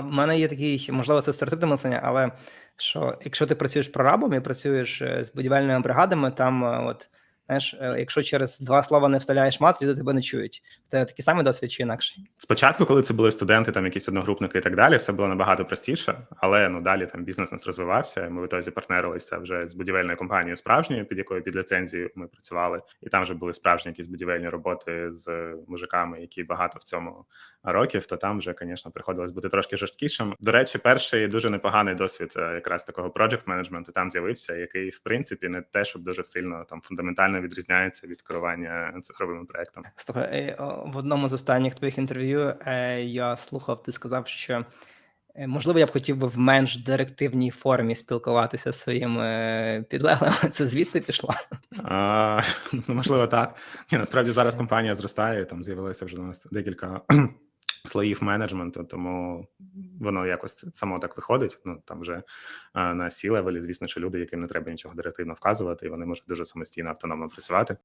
У мене є такий, можливо, це стереотипне мислення, але що якщо ти працюєш прорабом і працюєш е, з будівельними бригадами, там е, от знаєш, е, якщо через два слова не вставляєш мат, люди тебе не чують. Це такий самий досвід чи інакший? Спочатку, коли це були студенти, там якісь одногрупники і так далі, все було набагато простіше, але ну далі там бізнес нас розвивався. Ми в ітозі партнерилися вже з будівельною компанією справжньою, під якою під ліцензією ми працювали, і там вже були справжні якісь будівельні роботи з мужиками, які багато в цьому років. То там вже, звісно, приходилось бути трошки жорсткішим. До речі, перший дуже непоганий досвід е, якраз такого project менеджменту там з'явився, який в принципі не те, щоб дуже сильно там фундаментально відрізняється від керування цифровими проектами. Слухай, е, в одному з останніх твоїх інтерв'ю е, я слухав, ти сказав, що е, можливо я б хотів би в менш директивній формі спілкуватися зі своїми підлеглими. Це звідти пішло? А, ну, можливо, так. Ні, насправді зараз компанія зростає, там з'явилося вже у нас декілька слоїв менеджменту, тому воно якось само так виходить. Ну там вже а, на сі левелі, звісно, що люди, яким не треба нічого директивно вказувати, і вони можуть дуже самостійно автономно працювати.